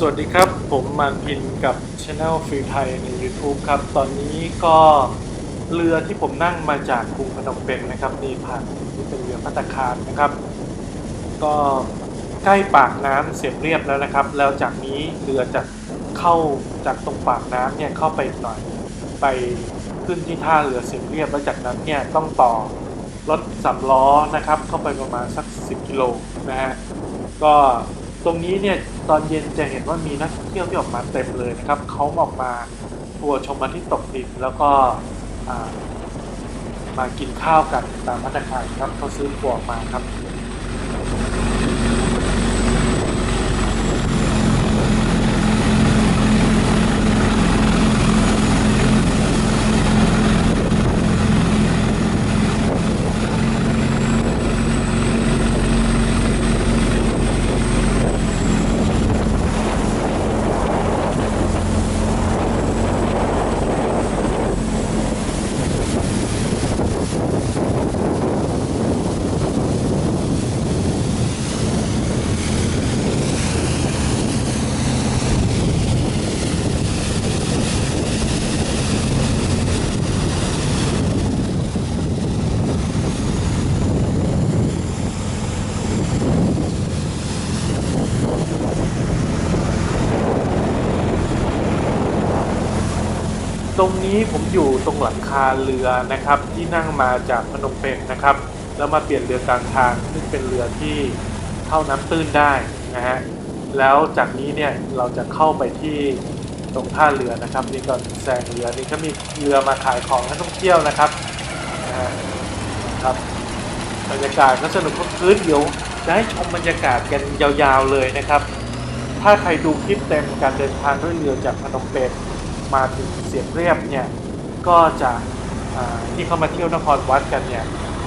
สวัสดีครับ ผมมานพินกับช anel ฟรีไทยใน YouTube ครับ ตอนนี้ก็เรือที่ผมนั่งมาจากกรุงพนมเปญนะครับนี่ผ่านนี่เป็นเรือพัตตาคารนะครับ ก็ใกล้ปากน้ำเสียมเรียบแล้วนะครับ แล้วจากนี้เรือจะเข้าจากตรงปากน้ำเนี่ยเข้าไปอีกหน่อยไปขึ้นที่ท่าเรือเสียมเรียบแล้วจากนั้นเนี่ยต้องต่อรถสามล้อนะครับ เข้าไปประมาณสัก 10กิโลนะฮะก็ตรงนี้เนี่ย ตอนเย็นจะเห็นว่ามีนักท่องเที่ยวที่ออกมาเต็มเลยนะครับเขาออกมาทัวร์ชมอาทิตย์ตกดินแล้วก็มากินข้าวกันตามพัตตาคารครับเขาซื้อทัวกมาครับ ตรงนี้ผมอยู่ตรงหลังคาเรือนะครับ ที่นั่งมาจากพนมเปญนะครับ แล้วมาเปลี่ยนเรือกลางทางซึ่งเป็นเรือที่เข้าน้ำตื้นได้นะฮะแล้วจากนี้เนี่ยเราจะเข้าไปที่ตรงท่าเรือนะครับ นี่ก็แซงเรือนี่ก็มีเรือมาขายของให้นักท่องเที่ยวนะครับนะครับบรรยากาศก็สนุกคลื้นเดี๋ยวจะให้ชมบรรยากาศกันยาวๆเลยนะครับ ถ้าใครดูคลิปเต็มการเดินทางด้วยเรือจากพนมเปญ มาถึงเสียมเรียบเนี่ยก็จะที่เข้ามาเที่ยวนครวัดกันเนี่ย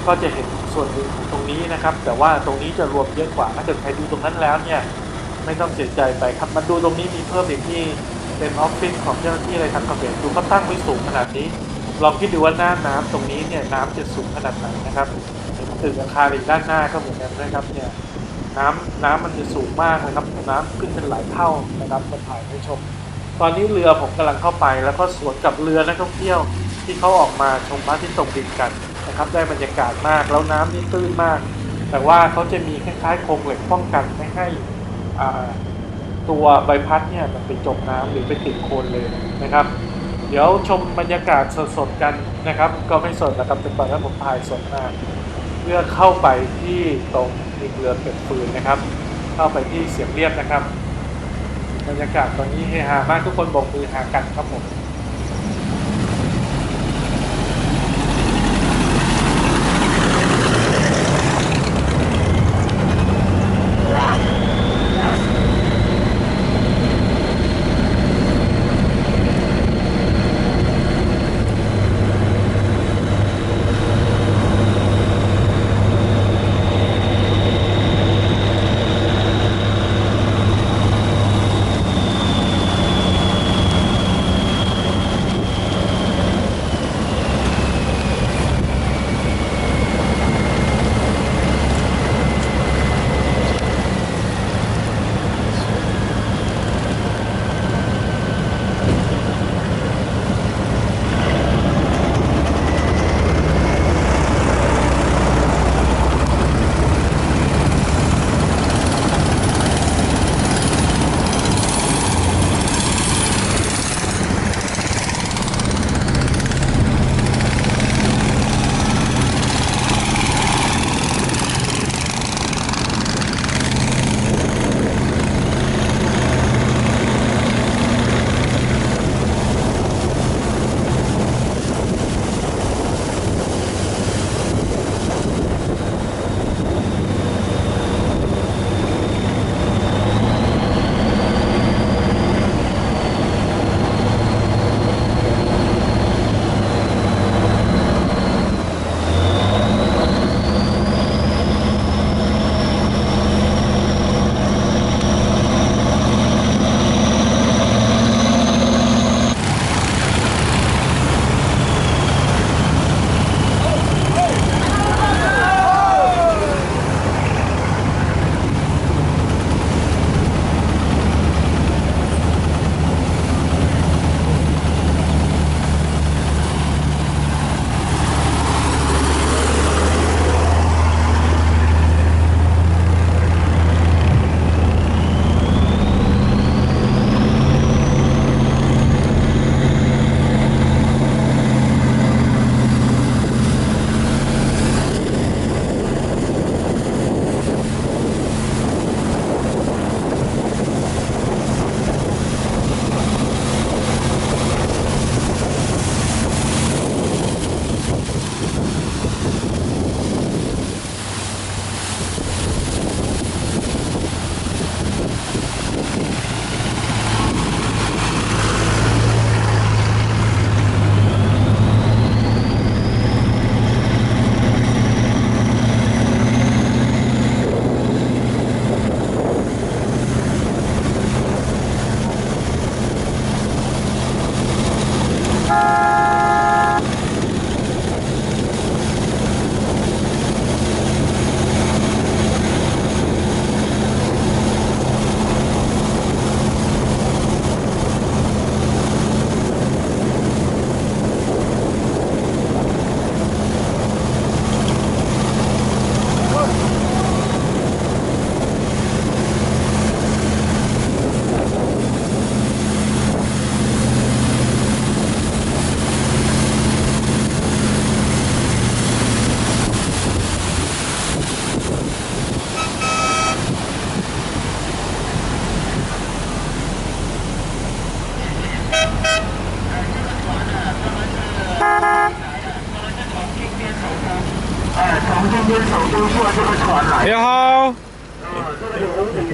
ก็จะเห็นส่วนหนึ่งของตรงนี้นะครับ แต่ว่าตรงนี้จะรวมเยอะกว่าถ้าเกิดใครดูตรงนั้นแล้วเนี่ยไม่ต้องเสียใจไปครับมาดูตรงนี้มีเพิ่มอีกที่เป็นออฟฟิศของเจ้าหน้าที่อะไรทางเขมรดูเขาตั้งไว้สูงขนาดนี้ลองคิดดูว่าหน้าน้ำตรงนี้เนี่ยน้ำจะสูงขนาดไหนนะครับเห็นตึกอาคารอีกด้านหน้าก็เหมือนกันนะครับเนี่ยน้ำน้ำมันจะสูงมากนะครับ น้ำขึ้นเป็นหลายเท่านะครับมาถ่ายให้ชม ตอนนี้เรือผมกำลังเข้าไป แล้วก็สวนกับเรือนักท่องเที่ยวที่เขาออกมาชมพระอาทิตย์ตกดินกันนะครับ ได้บรรยากาศมากแล้วน้ำนี่ตื้นมาก แต่ว่าเขาจะมีคล้ายๆโครงเหล็กป้องกันไม่ให้ตัวใบพัดเนี่ยมันไปจมน้ำหรือไปติดโคนเลยนะครับ เดี๋ยวชมบรรยากาศสดๆกันนะครับ ก็ไม่สดนะครับแต่ตอนนั้นผมถ่ายสดมากเพื่อเข้าไปที่ตรงริมเรือเป็ดฟืนนะครับ เข้าไปที่เสียมเรียบนะครับ บรรยากาศตอนนี้เฮฮามากทุกคนบอกมือหากันครับผม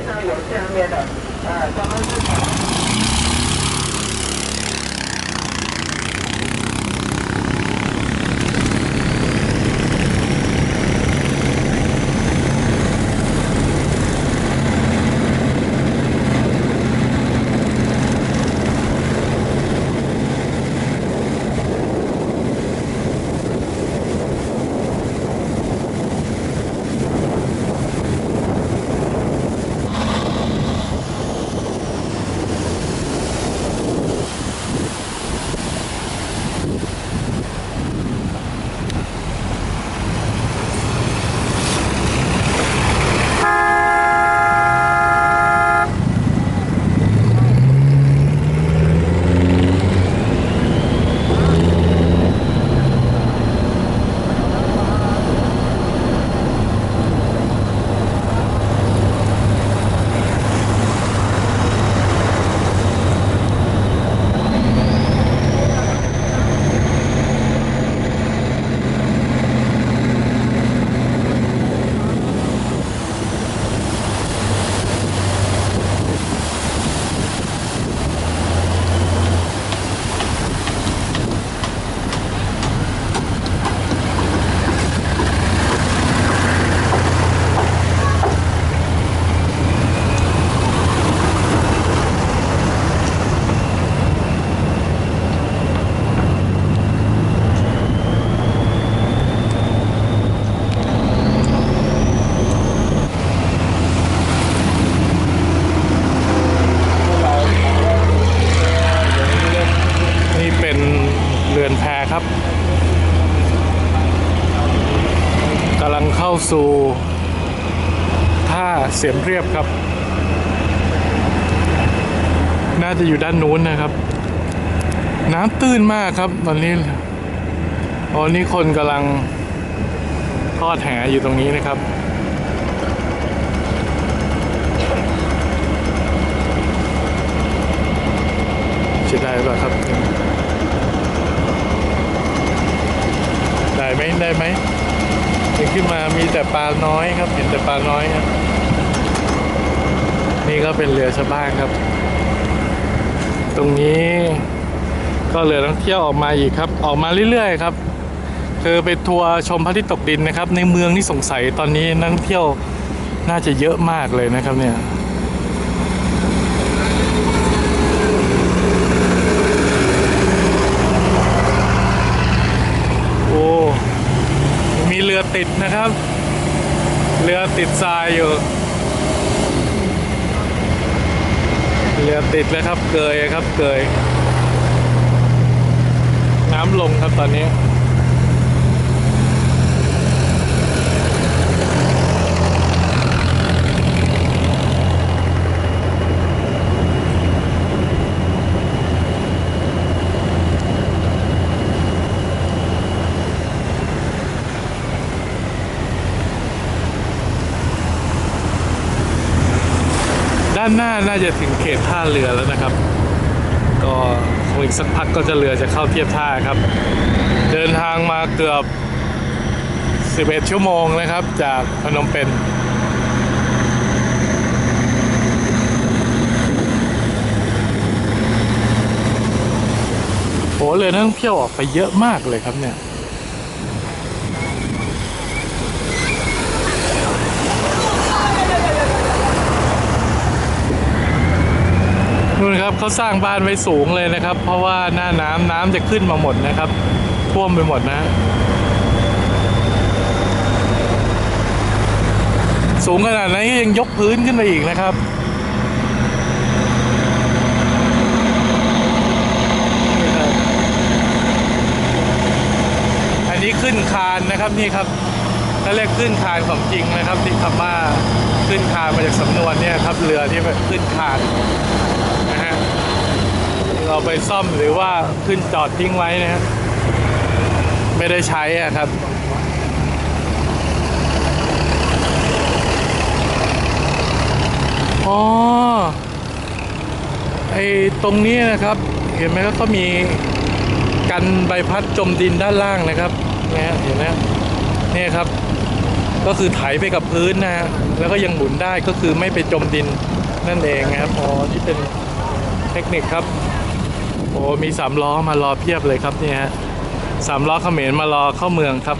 上有下面的，呃，咱们是。 สู่ท่าเสียมเรียบครับ น่าจะอยู่ด้านนู้นนะครับ น้ำตื้นมากครับตอนนี้ตอนนี้คนกำลังทอดแหอยู่ตรงนี้นะครับจะได้ป่ะครับ ได้ไหมได้ไหม ขึ้นมามีแต่ปลาน้อยครับ เห็นแต่ปลาน้อยครับ นี่ก็เป็นเรือชาวบ้านครับ ตรงนี้ก็เรือท่องเที่ยวออกมาอีกครับ ออกมาเรื่อยๆครับ คือไปทัวร์ชมพระอาทิตย์ตกดินนะครับ ในเมืองนี่สงสัยตอนนี้นักท่องเที่ยวน่าจะเยอะมากเลยนะครับเนี่ย โอ้ มีเรือติดนะครับ เรือติดทรายอยู่ เรือติดแล้วครับเกยครับเกย น้ำลงครับตอนนี้านหน้าน่าจะถึงเขตท่าเรือแล้วนะครับ ก็คงอีกสักพักก็จะเรือจะเข้าเทียบท่าครับ เดินทางมาเกือบ 11 ชั่วโมงนะครับ จากพนมเปญโอ้เรือนั่งเที่ยวออกไปเยอะมากเลยครับเนี่ย นู่นครับ เขาสร้างบ้านไว้สูงเลยนะครับ เพราะว่าหน้าน้ำน้ำจะขึ้นมาหมดนะครับ ท่วมไปหมดนะ สูงขนาดนั้นยังยกพื้นขึ้นมาอีกนะครับอันนี้ขึ้นคานนะครับนี่ครับถ้าเรียกขึ้นคานของจริงนะครับที่คำว่าขึ้นคานมาจากสำนวนเนี่ยครับเรือที่แบบขึ้นคาน เราไปซ่อมหรือว่าขึ้นจอดทิ้งไว้นะฮะไม่ได้ใช้อะครับอ๋อไอตรงนี้นะครับ เห็นไหมครับก็มีกันใบพัดจมดินด้านล่างนะครับเนี่ยเห็นไหมนี่ครับ ก็คือไถไปกับพื้นนะฮะแล้วก็ยังหมุนได้ก็คือไม่ไปจมดินนั่นเองนะครับอ๋อที่เป็นเทคนิคครับ โอ้มีสามล้อมารอเพียบเลยครับเนี่ยฮะสามล้อเขมรมารอเข้าเมืองครับ